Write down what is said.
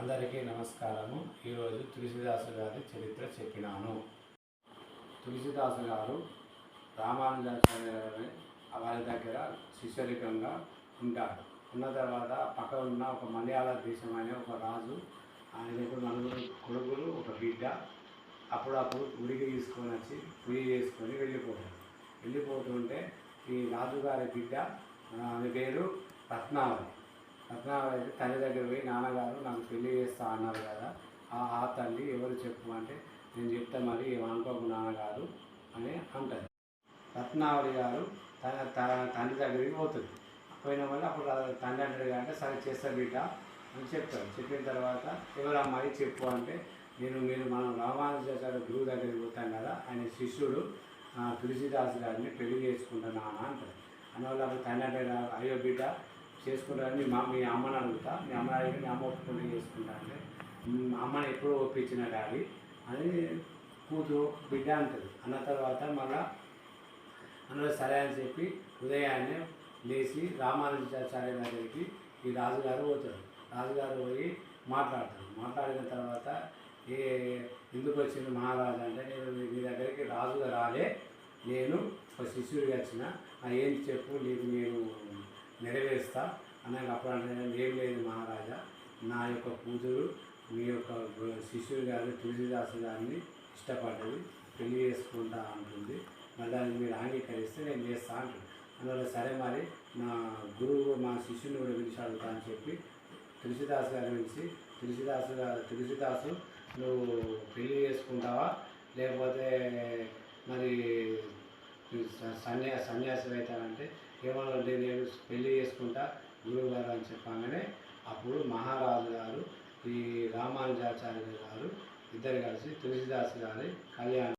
అందరికీ నమస్కారము. ఈరోజు తులసిదాసు గారి చరిత్ర చెప్పినాను. తులసిదాసు గారు రామానుజాచార్య గారి వారి దగ్గర శిష్యరికంగా ఉంటాడు ఉన్న తర్వాత పక్క ఉన్న ఒక మలయాళ దేశం అనే ఒక రాజు ఆయనకు నలుగురు కొడుకులు ఒక బిడ్డ. అప్పుడప్పుడు గుడికి తీసుకొని వచ్చి పూజ చేసుకొని వెళ్ళిపోతాడు వెళ్ళిపోతుంటే ఈ రాజుగారి బిడ్డ ఆమె పేరు రత్నావతి రత్నావతి తల్లి దగ్గర పోయి నాన్నగారు నాకు పెళ్ళి చేస్తా అన్నారు కదా ఆ ఆ తల్లి ఎవరు చెప్పు అంటే నేను చెప్తా మరి ఏమనుకోకు నాన్నగారు అని అంటది. రత్నావళి గారు తన తండ్రి దగ్గరికి పోతుంది. పోయిన వల్ల అప్పుడు తండ్రి అంటాడు అంటే సరే చేస్తా బిడ్డ అని చెప్తాడు చెప్పిన తర్వాత ఎవరు అమ్మాయి చెప్పు అంటే నేను మీరు మనం రామానుజాచార్య గురువు దగ్గరికి పోతాం కదా ఆయన శిష్యుడు తులసిదాసు గారిని పెళ్ళి చేసుకుంటున్నాను అంటాడు అందువల్ల అప్పుడు తండ్రి అంటే అయ్యో బిడ్డ చేసుకుంటారని మీ మా మీ అమ్మని అడుగుతా. మీ అమ్మ అడిగి మీ అమ్మ ఒప్పుకుంటే చేసుకుంటా అంటే మా అమ్మని ఎప్పుడు ఒప్పించిన డాడీ అని కూతురు బిడ్డ అంటుంది. అన్న తర్వాత మళ్ళా అన్న సరే అని చెప్పి ఉదయాన్నే లేచి రామానుజాచార్య దగ్గరికి ఈ రాజుగారు పోతాడు రాజుగారు పోయి మాట్లాడతాడు మాట్లాడిన తర్వాత ఏ ఎందుకు వచ్చింది మహారాజు? అంటే నేను మీ- దగ్గరికి రాజుగా రాలే. నేను ఒక శిష్యుడిగా వచ్చిన. ఏం చెప్పు నీకు నేను నెరవేరుస్తా అన్నాక అప్పుడు అంటే ఏం లేదు మహారాజా నా యొక్క కూతురు మీ యొక్క శిష్యుడు గారు తులసిదాసు గారిని ఇష్టపడ్డది పెళ్ళి చేసుకుంటా అంటుంది. మరి దాన్ని మీరు అంగీకరిస్తే నేను చేస్తా అంటాను అందువల్ల సరే మరి నా గురువు మా శిష్యుని కూడా పిలిచి అడుగుతా అని చెప్పి తులసిదాసు గారు పిలిచి తులసిదాసు గారు తులసిదాసు నువ్వు పెళ్ళి చేసుకుంటావా? లేకపోతే మరి సన్యా సన్యాసి అవుతానంటే ఏమనంటే నేను పెళ్ళి చేసుకుంటా గురువు గారు అని చెప్పగానే అప్పుడు మహారాజు గారు ఈ రామానుజాచార్య గారు ఇద్దరు కలిసి తులసిదాసు గారి కళ్యాణం